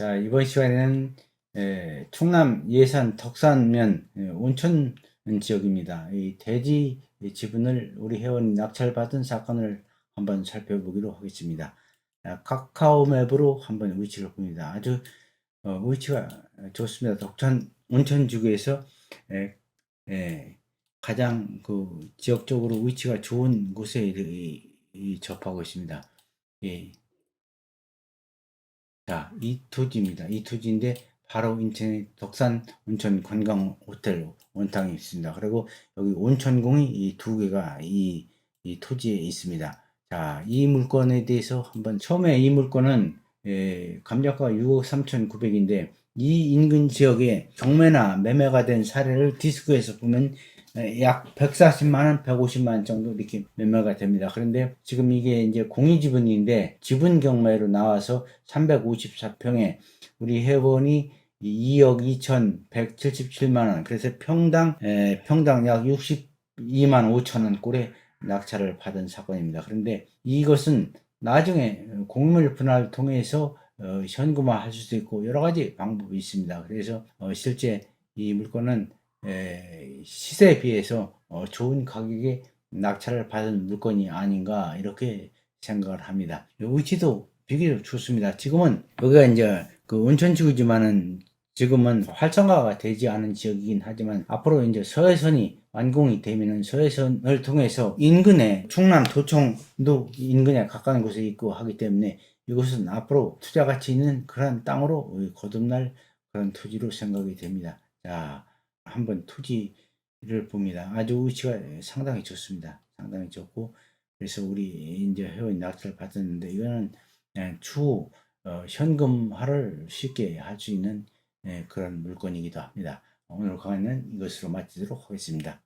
자, 이번 시간에는 에, 충남 예산 덕산면 에, 온천 지역입니다. 이 대지 지분을 우리 회원이 낙찰받은 사건을 한번 살펴보기로 하겠습니다. 자, 카카오 맵으로 한번 위치를 봅니다. 아주 어, 위치가 좋습니다. 덕천 온천 지구에서 에, 에, 가장 그 지역적으로 위치가 좋은 곳에 이- 이 접하고 있습니다. 예. 자, 이 토지입니다. 이 토지인데 바로 인천의 덕산 온천 관광 호텔 원탕이 있습니다. 그리고 여기 온천공이 이 두 개가 이, 이 토지에 있습니다. 자, 이 물건에 대해서 한번 처음에 이 물건은 예, 감정가 6억 3,900인데 이 인근 지역에 경매나 매매가 된 사례를 디스크에서 보면 에, 약 140만 원, 150만 원 정도 이렇게 매매가 됩니다. 그런데 지금 이게 이제 공유 지분인데 지분 경매로 나와서 354평에 우리 회원이 2억 2,177만 원. 그래서 평당 에, 평당 약 62만 5천 원 꼴에 낙찰을 받은 사건입니다. 그런데 이것은 나중에 공물 분할 통해서 어, 현금화 할 수도 있고 여러 가지 방법이 있습니다. 그래서 어, 실제 이 물건은 에, 시세에 비해서 어, 좋은 가격에 낙찰을 받은 물건이 아닌가 이렇게 생각을 합니다. 이 위치도 비교적 좋습니다. 지금은 여기가 이제 그 온천지구지만은 지금은 활성화가 되지 않은 지역이긴 하지만 앞으로 이제 서해선이 완공이 되면은 서해선을 통해서 인근에 충남 도청도 인근에 가까운 곳에 있고 하기 때문에 이곳은 앞으로 투자 가치 있는 그런 땅으로 거듭날 그런 토지로 생각이 됩니다. 자, 한번 토지를 봅니다. 아주 위치가 상당히 좋습니다. 상당히 좋고 그래서 우리 이제 회원 낙찰 받았는데 이거는 그냥 추후 어, 현금화를 쉽게 할 수 있는 예, 그런 물건이기도 합니다. 오늘 강의는 이것으로 마치도록 하겠습니다.